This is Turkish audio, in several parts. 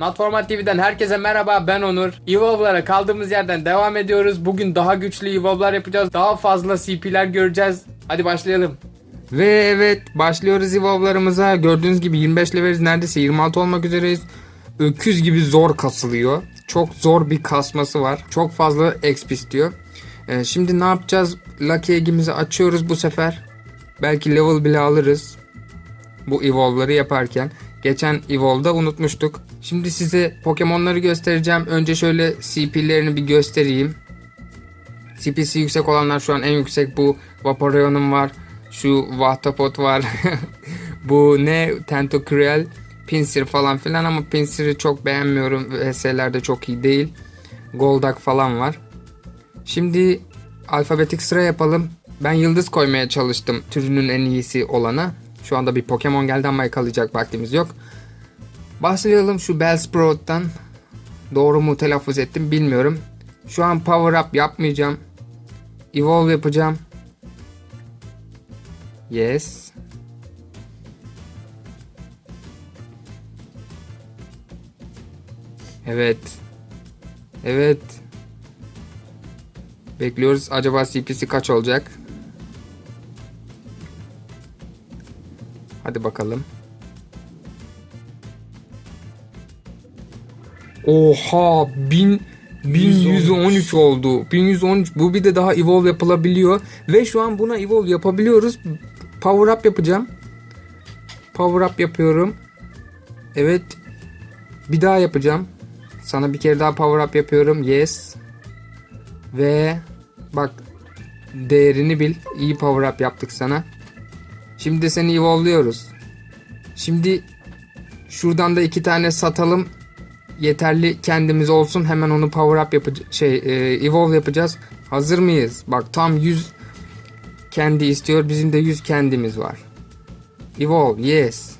Natformat TV'den herkese merhaba ben Onur. Evolve'lara kaldığımız yerden devam ediyoruz. Bugün daha güçlü Evolve'lar yapacağız. Daha fazla CP'ler göreceğiz. Hadi başlayalım. Ve evet başlıyoruz Evolve'larımıza. Gördüğünüz gibi 25 leveliz neredeyse 26 olmak üzereyiz. Öküz gibi zor kasılıyor. Çok zor bir kasması var. Çok fazla XP istiyor. Ee, şimdi ne yapacağız? Lucky Egg'imizi açıyoruz bu sefer. Belki level bile alırız bu evolve'ları yaparken. Geçen evolve'da unutmuştuk. Şimdi size Pokemon'ları göstereceğim. Önce şöyle CP'lerini bir göstereyim. CP'si yüksek olanlar şu an en yüksek bu Vaporeon'um var. Şu Vahtapot var. bu ne? Tentacruel, Pinsir falan filan ama Pinsir'i çok beğenmiyorum. VS'lerde çok iyi değil. Goldak falan var. Şimdi alfabetik sıra yapalım. Ben yıldız koymaya çalıştım türünün en iyisi olana. Şu anda bir Pokemon geldi ama yakalayacak vaktimiz yok. Başlayalım şu Bellsprout'tan. Doğru mu telaffuz ettim bilmiyorum. Şu an power up yapmayacağım. Evolve yapacağım. Yes. Evet. Evet. Bekliyoruz. Acaba CP'si kaç olacak? Hadi bakalım. Oha 1000 1113 oldu. 1113 bu bir de daha evolve yapılabiliyor ve şu an buna evolve yapabiliyoruz. Power up yapacağım. Power up yapıyorum. Evet. Bir daha yapacağım. Sana bir kere daha power up yapıyorum. Yes. Ve bak değerini bil. İyi power up yaptık sana. Şimdi seni evolve'luyoruz. Şimdi şuradan da iki tane satalım. Yeterli kendimiz olsun. Hemen onu power up yapacağız. Şey, e, evolve yapacağız. Hazır mıyız? Bak tam 100 kendi istiyor. Bizim de 100 kendimiz var. Evolve, yes.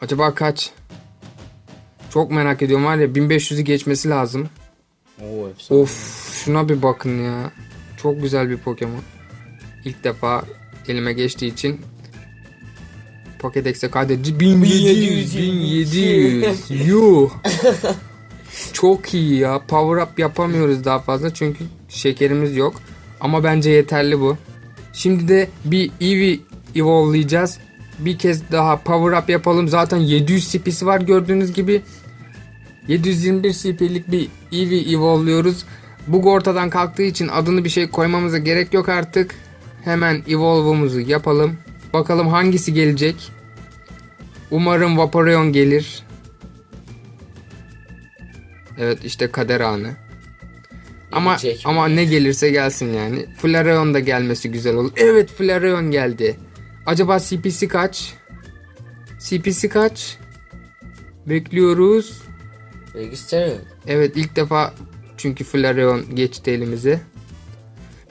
Acaba kaç? Çok merak ediyorum var ya 1500'ü geçmesi lazım. Oo efsane. Of şuna bir bakın ya. Çok güzel bir Pokemon. İlk defa elime geçtiği için Pokédex'e kaydedici 1700 1700 Yuh. Çok iyi ya. Power up yapamıyoruz daha fazla çünkü şekerimiz yok. Ama bence yeterli bu. Şimdi de bir Eevee evolve'layacağız. Bir kez daha power up yapalım. Zaten 700 CP'si var gördüğünüz gibi. 721 CP'lik bir Eevee evolve'luyoruz. Bug ortadan kalktığı için adını bir şey koymamıza gerek yok artık. Hemen evolve'umuzu yapalım. Bakalım hangisi gelecek. Umarım Vaporeon gelir. Evet işte kader anı. Ama Gelecek ama ne gelirse gelsin yani. Flareon da gelmesi güzel olur. Evet Flareon geldi. Acaba CP'si kaç? CP'si kaç? Bekliyoruz. Register. Evet ilk defa çünkü Flareon geçti elimize.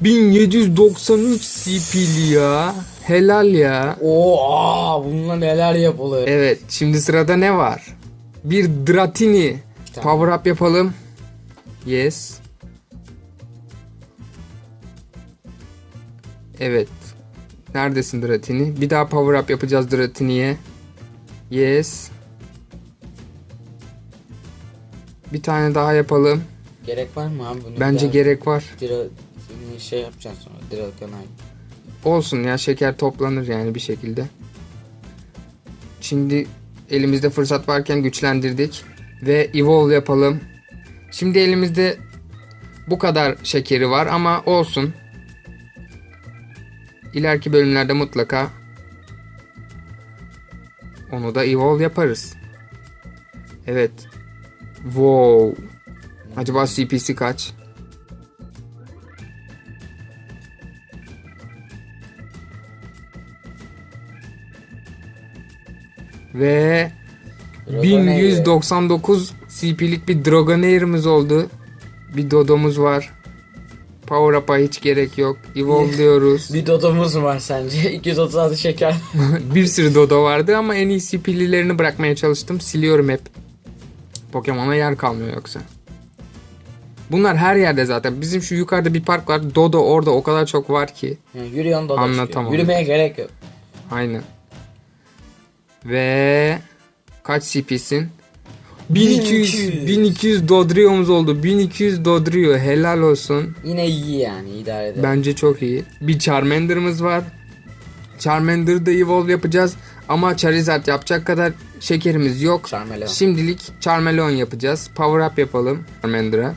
1793 CP'li ya. Helal ya. Oo bununla neler yapılır. Evet şimdi sırada ne var? Bir Dratini. tane. Power up yapalım. Yes. Evet. Neredesin Dratini? Bir daha power up yapacağız Dratini'ye. Yes. Bir tane daha yapalım. Gerek var mı abi? Bunu Bence gerek var. Dira, şey yapacaksın sonra. Dragonite. Olsun ya şeker toplanır yani bir şekilde. Şimdi elimizde fırsat varken güçlendirdik. Ve evolve yapalım. Şimdi elimizde bu kadar şekeri var ama olsun. İleriki bölümlerde mutlaka onu da evolve yaparız. Evet. Wow. Acaba CP'si kaç? Ve Dragonair. 1199 CP'lik bir Dragonair'imiz oldu. Bir Dodo'muz var. Power up'a hiç gerek yok. Evolve diyoruz. Bir dodomuz var sence? 236 şeker. bir sürü Dodo vardı ama en iyi CP'lilerini bırakmaya çalıştım. Siliyorum hep. Pokemon'a yer kalmıyor yoksa. Bunlar her yerde zaten. Bizim şu yukarıda bir park var. Dodo orada o kadar çok var ki. Yani yürüyorsun da da Anlatamam. Yürümeye gerek yok. Aynen. Ve kaç CP'sin? 1200 1200. 1200 Dodrio'muz oldu. 1200 Dodrio. Helal olsun. Yine iyi yani idare eder. Bence çok iyi. Bir Charmander'ımız var. Charmander'da evolve yapacağız. Ama Charizard yapacak kadar şekerimiz yok. Charmeleon. Şimdilik Charmeleon yapacağız. Power up yapalım Charmander'a.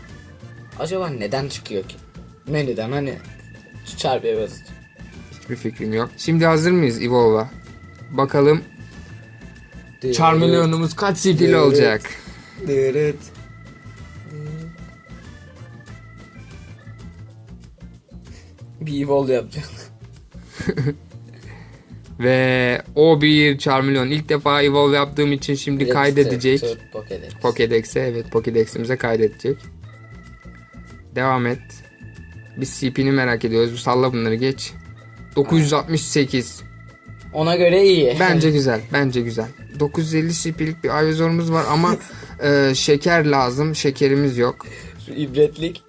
Acaba neden çıkıyor ki? Menüden hani çarpıya basınca. Hiçbir fikrim yok. Şimdi hazır mıyız Evolve'a? Bakalım Charmeleon'umuz kaç CP'li olacak? Dırıt. Bir evolve yapacağım. Ve o bir Charmeleon. İlk defa Evolve yaptığım için şimdi kaydedecek. Tut Pokédex. Pokédex'e evet Pokédex'imize kaydedecek. Devam et. Biz CP'ni merak ediyoruz. Salla bunları geç. 968. Ona göre iyi. Bence güzel. Bence güzel. 950 CP'lik bir Ivysaur'umuz var ama e, şeker lazım. Şekerimiz yok. Şu ibretlik.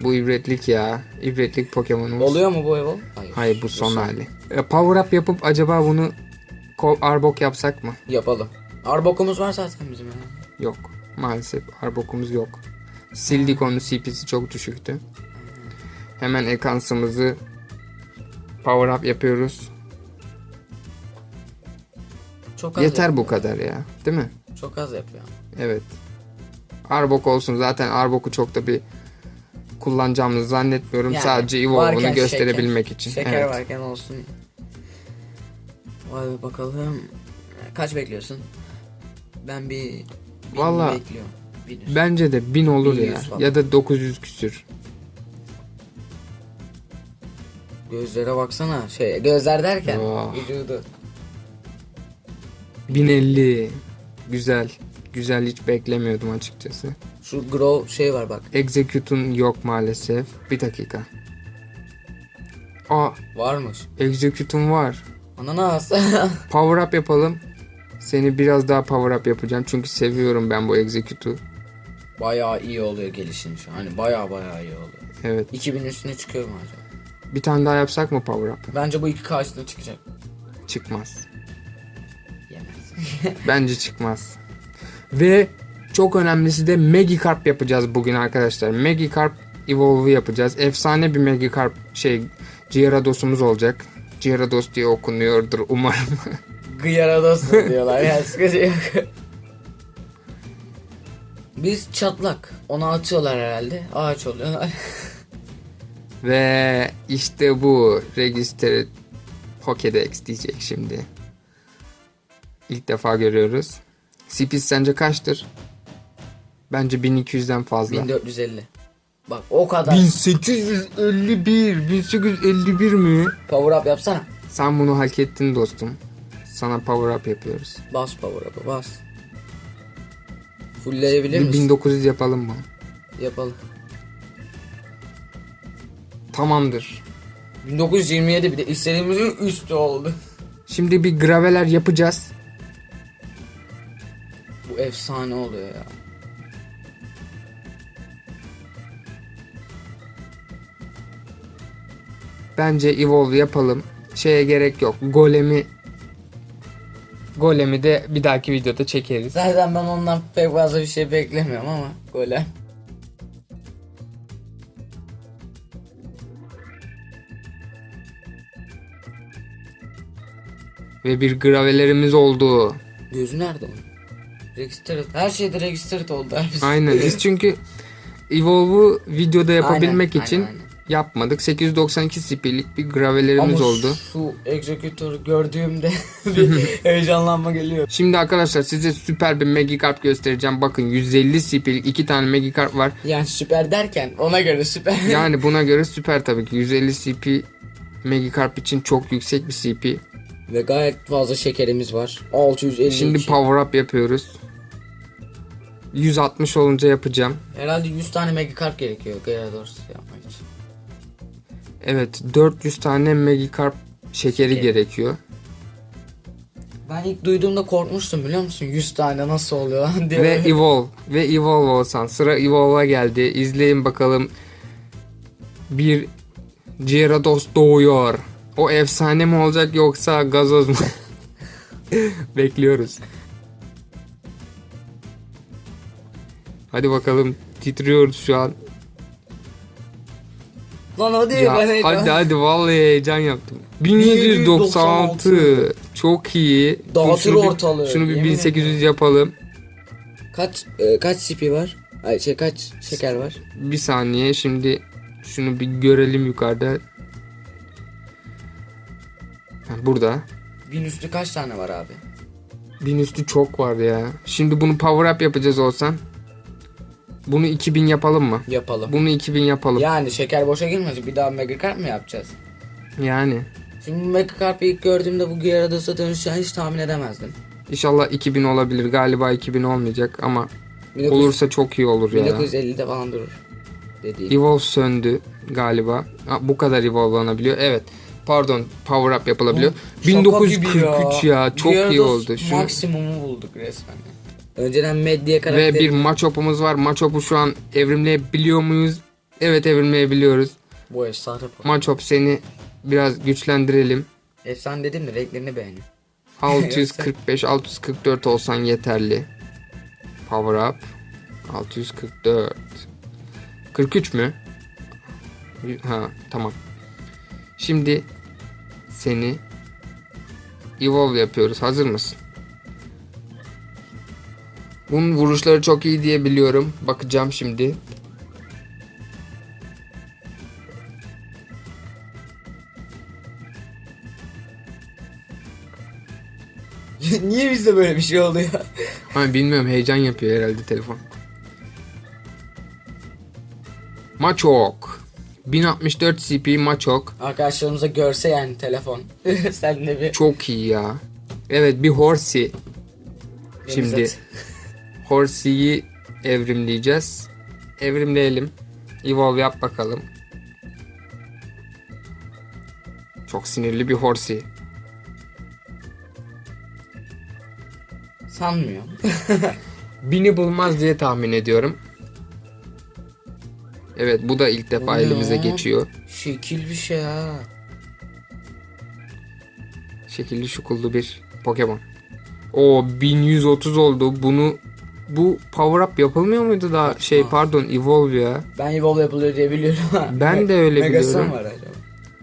Bu ibretlik ya. İbretlik Pokemon'umuz. Oluyor mu bu evolve? Hayır. Hayır bu son hali. E, power up yapıp acaba bunu Arbok yapsak mı? Yapalım. Arbokumuz var zaten bizim yani. Yok. Maalesef Arbok'umuz yok. Sildik onu CP'si çok düşüktü. Hemen ekansımızı power up yapıyoruz. Çok az Yeter yapıyor. bu kadar ya. Değil mi? Çok az yapıyor. Evet. Arbok olsun. Zaten Arbok'u çok da bir kullanacağımızı zannetmiyorum. Yani Sadece Evolve'unu gösterebilmek şeker. için. Şeker evet. varken olsun. Vay be bakalım. Kaç bekliyorsun? Ben bir bin Vallahi- bekliyorum. Bin. Bence de 1000 olur 1100 ya. falan. Ya da 900 küsür. Gözlere baksana. Şey gözler derken Vah. vücudu. 1050. Güzel. Güzel hiç beklemiyordum açıkçası. Şu grow şey var bak. Execute'un yok maalesef. Bir dakika. Aa, Varmış. Execute'un var. Ananas. Power up yapalım. Seni biraz daha power up yapacağım. Çünkü seviyorum ben bu Execute'u. bayağı iyi oluyor gelişin şu. Hani bayağı bayağı iyi oluyor. Evet. 2000 üstüne çıkıyor mu acaba? Bir tane daha yapsak mı power up? Bence bu 2K üstüne çıkacak. Çıkmaz. Yemez. Bence çıkmaz. Ve çok önemlisi de Magikarp yapacağız bugün arkadaşlar. Magikarp Evolve'u yapacağız. Efsane bir Magikarp şey Gyarados olacak. Gyarados diye okunuyordur umarım. Gyarados diyorlar ya sıkıntı yok. Biz çatlak. Onu atıyorlar herhalde. Ağaç oluyorlar. Ve işte bu Registered Pokédex diyecek şimdi. İlk defa görüyoruz. CP sence kaçtır? Bence 1200'den fazla. 1450. Bak o kadar. 1851. 1851 mi? Power up yapsana. Sen bunu hak ettin dostum. Sana power up yapıyoruz. Bas power up'ı bas. Fullleyebilir misin? 1900 yapalım mı? Yapalım. Tamamdır. 1927 bir de istediğimizin üstü oldu. Şimdi bir graveler yapacağız. Bu efsane oluyor ya. Bence evolve yapalım. Şeye gerek yok. Golemi Golemi de bir dahaki videoda çekeriz. Zaten ben ondan pek fazla bir şey beklemiyorum ama golem. Ve bir gravelerimiz oldu. Gözü nerede onun? Registered. Her şeyde registered oldu. Aynen. Biz çünkü Evolve'u videoda yapabilmek Aynen, için aynen, aynen. Yapmadık. 892 CP'lik bir gravelerimiz Ama oldu. şu executor'u gördüğümde bir heyecanlanma geliyor. Şimdi arkadaşlar size süper bir Magikarp göstereceğim. Bakın 150 CP'lik iki tane Magikarp var. Yani süper derken ona göre süper. Yani buna göre süper tabii ki. 150 CP Magikarp için çok yüksek bir CP. Ve gayet fazla şekerimiz var. 650. Şimdi power up yapıyoruz. 160 olunca yapacağım. Herhalde 100 tane Magikarp gerekiyor Gyarados yapmak için. Evet 400 tane Magikarp şekeri Şeker. gerekiyor. Ben ilk duyduğumda korkmuştum biliyor musun? 100 tane nasıl oluyor diye. Ve Evolve. Ve Evolve olsan. Sıra Evolve'a geldi. İzleyin bakalım. Bir Gyarados doğuyor. O efsane mi olacak yoksa gazoz mu? Bekliyoruz. Hadi bakalım. Titriyoruz şu an. Lan hadi Ya, ben heyecan- hadi hadi vallahi heyecan yaptım. 1796. Çok iyi. Dağıtır şunu bir- ortalığı, Şunu bir yemin 1800 yapalım. Kaç e, kaç CP var? Ay şey kaç şeker var? Bir saniye şimdi şunu bir görelim yukarıda. Ha, Burada. Bin üstü kaç tane var abi? Bin üstü çok var ya. Şimdi bunu power up yapacağız olsan. Bunu 2000 yapalım mı? Yapalım. Bunu 2000 yapalım. Yani şeker boşa girmez. Bir daha mega kart mı yapacağız? Yani. Şimdi mega kartı ilk gördüğümde bu Gyarados dönüşeceğini hiç tahmin edemezdim. İnşallah 2000 olabilir. Galiba 2000 olmayacak ama 1900 olursa çok iyi olur ya. 1950'de falan durur. Dediğim. Evolve söndü galiba. Ha, bu kadar evolvelanabiliyor. Evet. Pardon power up yapılabiliyor. Gibi 1943 ya. Çok iyi Gyarados oldu. Şu Maksimumu bulduk resmen. Önceden Med diye Ve karakteri. bir Machop'umuz var. Machop'u şu an evrimleyebiliyor muyuz? Evet evrimleyebiliyoruz. Bu efsane bu. Machop seni biraz güçlendirelim. Efsane dedim de renklerini beğendim. 645 644 olsan yeterli. Power up 644. 43 mü? Ha tamam. Şimdi seni evolve yapıyoruz. Hazır mısın? Bunun vuruşları çok iyi diye biliyorum. Bakacağım şimdi. Niye bizde böyle bir şey oluyor? Ama bilmiyorum heyecan yapıyor herhalde telefon. Maçok. 1064 CP Maçok. Arkadaşlarımıza görse yani telefon. Sen de bir Çok iyi ya. Evet bir Horsey. Şimdi Horsey'i evrimleyeceğiz. Evrimleyelim. Evolve yap bakalım. Çok sinirli bir Horsey. Sanmıyorum. Bini bulmaz diye tahmin ediyorum. Evet bu da ilk defa elimize geçiyor. Şekil bir şey ha. Şekilli şukullu bir Pokemon. O 1130 oldu. Bunu bu power up yapılmıyor muydu daha şey pardon evolve ya. Ben Evolve yapılıyor diye biliyorum. Ben de öyle Megasan biliyorum. var acaba.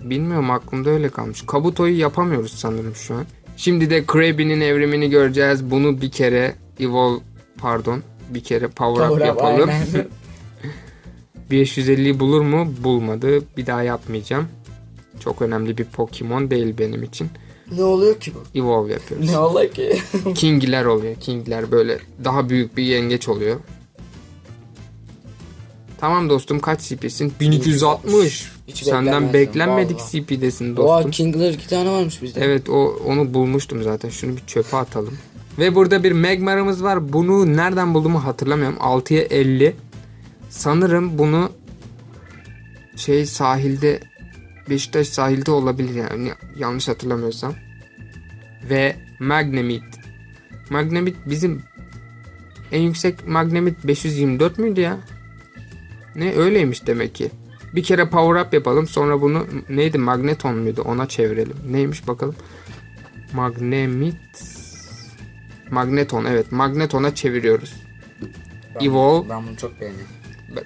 Bilmiyorum aklımda öyle kalmış. Kabuto'yu yapamıyoruz sanırım şu an. Şimdi de Krabi'nin evrimini göreceğiz. Bunu bir kere evolve pardon bir kere power, up Power up, yapalım. aynen. 550'yi bulur mu? Bulmadı. Bir daha yapmayacağım. Çok önemli bir Pokemon değil benim için. Ne oluyor ki bu? Evolve yapıyoruz. Ne oluyor ki? Kingler oluyor. Kingler böyle daha büyük bir yengeç oluyor. Tamam dostum kaç CP'sin? 1260. Hiç Senden beklenmedik vallahi. CP'desin Oha dostum. Kingler iki tane varmış bizde. Evet o onu bulmuştum zaten. Şunu bir çöpe atalım. Ve burada bir Magmar'ımız var. Bunu nereden bulduğumu hatırlamıyorum. 6'ya 50. Sanırım bunu şey sahilde Beşiktaş sahilde olabilir yani yanlış hatırlamıyorsam. Ve Magnemite. Magnemite bizim en yüksek Magnemite 524 müydü ya? Ne öyleymiş demek ki. Bir kere power up yapalım sonra bunu neydi magneton muydu ona çevirelim. Neymiş bakalım. Magnemit Magneton evet Magnetona çeviriyoruz. Ben- Evolve. Ben bunu çok beğeniyorum.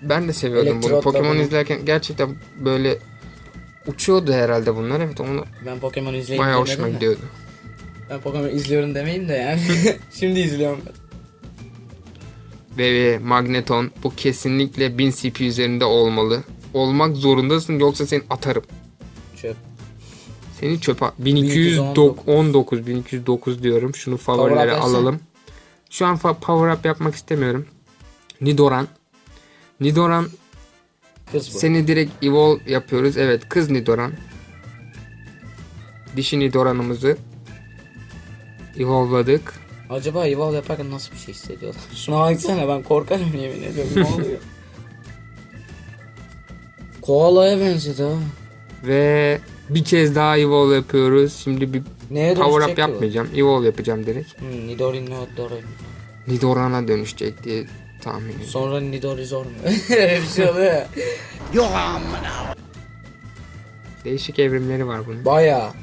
Ben- de seviyordum bunu. Pokemon izlerken gerçekten böyle uçuyordu herhalde bunlar. Evet onu Ben Pokemon izleyeyim bayağı demedim hoşuma de. gidiyordu. Ben Pokemon izliyorum demeyeyim de yani. Şimdi izliyorum. Ve, Magneton bu kesinlikle 1000 CP üzerinde olmalı. Olmak zorundasın yoksa seni atarım. Çöp. Seni çöpe 1219 1209 diyorum. Şunu favorilere Power up etsene. alalım. Şu an fa- power up yapmak istemiyorum. Nidoran. Nidoran Kız bu. seni direkt evolve yapıyoruz. Evet kız Nidoran. Dişi Nidoran'ımızı evolve'ladık. Acaba Evolve yaparken nasıl bir şey hissediyorlar? Şuna baksana ben korkarım yemin ediyorum. Ne oluyor? Koala'ya benzedi ha. Ve Bir kez daha evolve yapıyoruz. Şimdi bir Neye power dönüşecek up ki bu? yapmayacağım. Evolve yapacağım direkt. Hmm, Nidori Nidori. Nidoran'a dönüşecek diye tahmin ediyorum. Sonra Nidori zor mu? Öyle bir şey oluyor ya. Değişik evrimleri var bunun. Baya.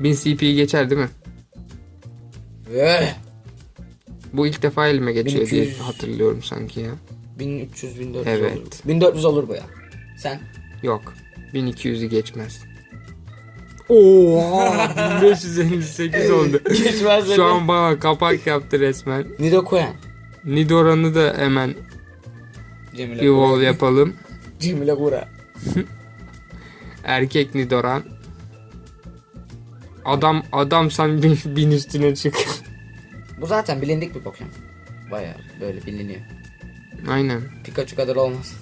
1000 CP'yi geçer değil mi? Eh, Bu ilk defa elime geçiyor diye 1200. hatırlıyorum sanki ya. 1300 1400 Evet. olur. 1400 olur bu ya. Sen? Yok. 1200'ü geçmez. Oo, 1558 oldu. Geçmez Şu an bana kapak yaptı resmen. Nidokoyan. Nidoran'ı da hemen Cemile evolve yapalım. Cemile Kura. Erkek Nidoran. Adam adam sen bin, bin üstüne çık. Bu zaten bilindik bir Pokemon. Baya böyle biliniyor. Aynen. Pikachu kadar olmaz.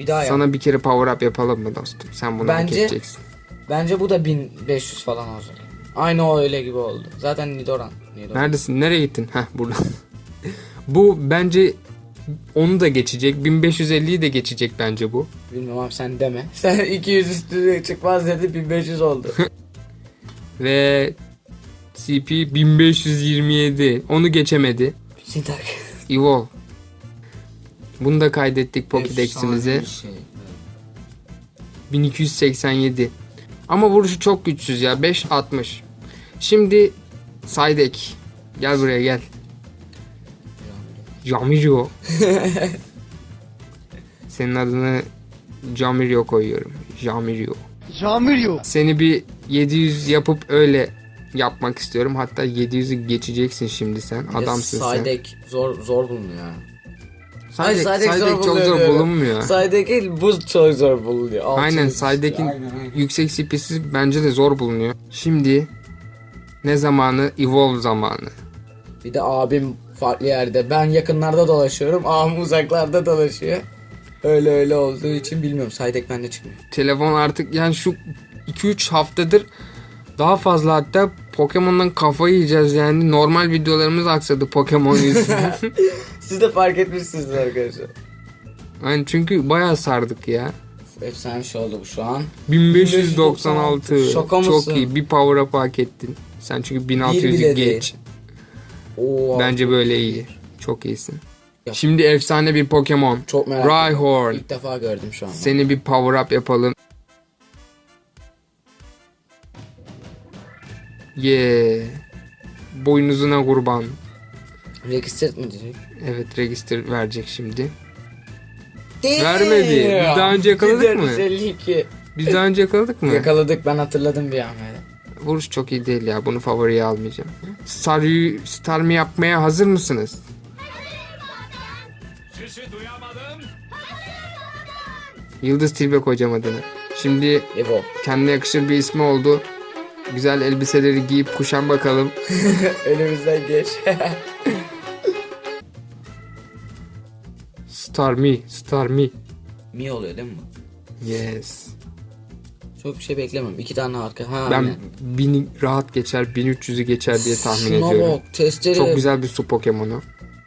Bir daha yap. Sana bir kere power up yapalım mı dostum? Sen bunu hak Bence- edeceksin. Bence bu da 1500 falan olacak. Aynı o öyle gibi oldu. Zaten Nidoran. Nidoran. Neredesin? Nereye gittin? Heh burada. bu bence onu da geçecek. 1550'yi de geçecek bence bu. Bilmiyorum abi sen deme. Sen 200 üstüne çıkmaz dedi 1500 oldu. Ve CP 1527. Onu geçemedi. Sintak. Evolve. Bunu da kaydettik Pokédex'imize. Şey. 1287. Ama vuruşu çok güçsüz ya. 560. Şimdi Saydek. Gel buraya gel. Jamirio. Senin adını Jamirio koyuyorum. Jamirio. Jamirio. Seni bir 700 yapıp öyle yapmak istiyorum. Hatta 700'ü geçeceksin şimdi sen. Adamsın sen. Saydek zor zor bulunuyor Saydek Saydek zor çok zor bulunuyor. bulunmuyor. Saydek değil buz çok zor bulunuyor. Altı Aynen yüz. Saydek'in Aynen, aynen. yüksek CP'si bence de zor bulunuyor. Şimdi ne zamanı? Evolve zamanı. Bir de abim farklı yerde. Ben yakınlarda dolaşıyorum. Abim uzaklarda dolaşıyor. Öyle öyle olduğu için bilmiyorum. Saydek bende çıkmıyor. Telefon artık yani şu 2-3 haftadır daha fazla hatta Pokemon'dan kafayı yiyeceğiz yani. Normal videolarımız aksadı Pokemon yüzünden. Siz de fark etmişsiniz arkadaşlar. yani çünkü bayağı sardık ya. Efsane bir şey oldu bu şu an. 1596. Şaka mısın? Çok iyi. Bir power up hak ettin. Sen çünkü 1600'ü bile geç. Oo, Bence böyle iyi. Çok iyisin. Yap. Şimdi efsane bir Pokemon. Çok merak ettim. Rhyhorn. İlk defa gördüm şu an. Seni bir power up yapalım. Yeah. Boynuzuna kurban. Register mi diyecek? Evet register verecek şimdi. Vermedi. Biz daha önce yakaladık mı? 452. Biz daha önce yakaladık mı? Yakaladık ben hatırladım bir an böyle. Vuruş çok iyi değil ya. Bunu favoriye almayacağım. Star, star mı yapmaya hazır mısınız? Yıldız Tilbe koyacağım adını. Şimdi Evo. kendine yakışır bir ismi oldu. Güzel elbiseleri giyip kuşan bakalım. Önümüzden geç. Star me, star me. Mi oluyor değil mi? Yes. Çok bir şey beklemem. İki tane arka. Ha, Ben aynen. bini rahat geçer, 1300'ü geçer diye tahmin Şuna ediyorum. bak testere. Çok güzel bir su Pokemon'u.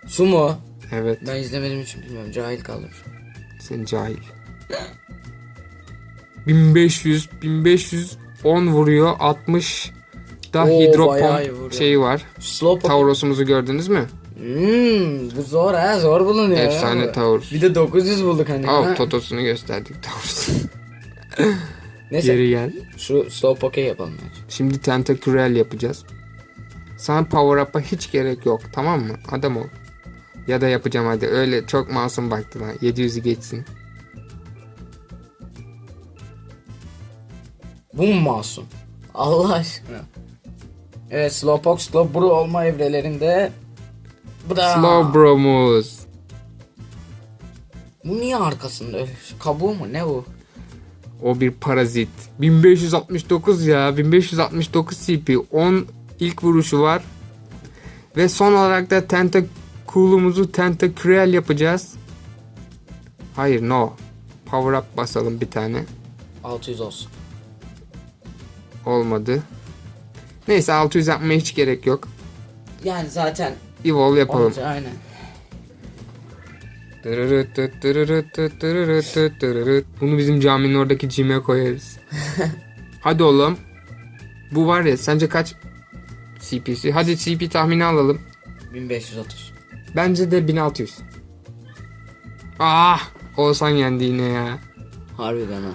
Su mu? Evet, Ben izlemediğim için bilmiyorum. Cahil kaldım. sen cahil. 1500, 1510 vuruyor, 60 da Oo, bayağı iyi hidropomp vuruyor. şeyi var. Slowpoke. Taurus'umuzu gördünüz mü? Hmm, bu zor ha zor bulunuyor. Efsane ya. Taurus. Bir de 900 bulduk hani. Al ha. Totos'unu gösterdik Taurus. Neyse Geri gel. şu Slowpoke yapalım bence. Şimdi Tentacruel yapacağız. Sana power up'a hiç gerek yok tamam mı? Adam ol. Ya da yapacağım hadi. Öyle çok masum baktın ha. 700'ü geçsin. Bu mu masum? Allah aşkına. Evet Slowpoke Slowbro olma evrelerinde bu da Slow Bromuz. Bu niye arkasında öyle? Kabuğu mu ne bu? O bir parazit. 1569 ya. 1569 CP. 10 ilk vuruşu var. Ve son olarak da Tentacruel'umuzu Tentacruel yapacağız. Hayır no. Power up basalım bir tane. 600 olsun. Olmadı. Neyse 600 yapmaya hiç gerek yok. Yani zaten Evolve yapalım. aynen. Bunu bizim caminin oradaki cime koyarız. Hadi oğlum. Bu var ya sence kaç CP'si? Hadi CP tahmini alalım. 1530. Bence de 1600. Ah! Oğuzhan yendi yine ya. Harbiden ha.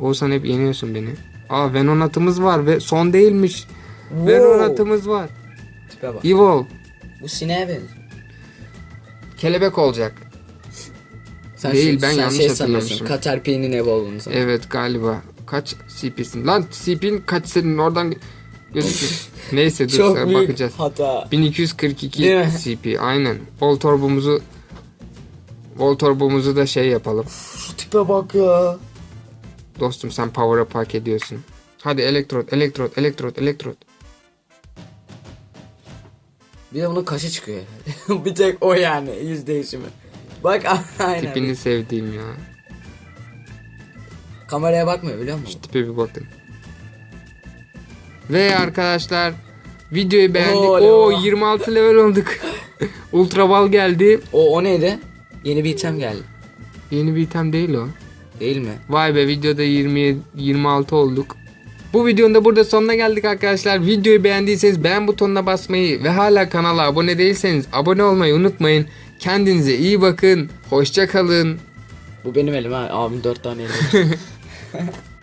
Oğuzhan hep yeniyorsun beni. Aa Venonat'ımız var ve son değilmiş. Venonat'ımız var. Tipe bak. Evolve. Bu sineğe benziyor. Kelebek olacak. Sen Değil, ben sen yanlış şey hatırlamışım. sanıyorsun. Caterpillar'in ev olduğunu san. Evet galiba. Kaç CP'sin? Lan CP'nin kaç senin oradan gözüküyor. Neyse dur Çok büyük bakacağız. hata. 1242 Değil mi? CP aynen. Vol torbumuzu Vol torbumuzu da şey yapalım. Şu tipe bak ya. Dostum sen power up hak ediyorsun. Hadi elektrot, elektrot, elektrot, elektrot. Bir de bunun kaşı çıkıyor. bir tek o yani yüz değişimi. Bak aynen. Tipini sevdiğim ya. Kameraya bakmıyor biliyor musun? Tipe bir bakın. Ve arkadaşlar videoyu beğendik. Oo, Oo, level. 26 level olduk. Ultra bal geldi. O, o neydi? Yeni bir item geldi. Yeni bir item değil o. Değil mi? Vay be videoda 20 26 olduk. Bu videonun da burada sonuna geldik arkadaşlar. Videoyu beğendiyseniz beğen butonuna basmayı ve hala kanala abone değilseniz abone olmayı unutmayın. Kendinize iyi bakın. Hoşça kalın. Bu benim elim ha. Abim dört tane elim.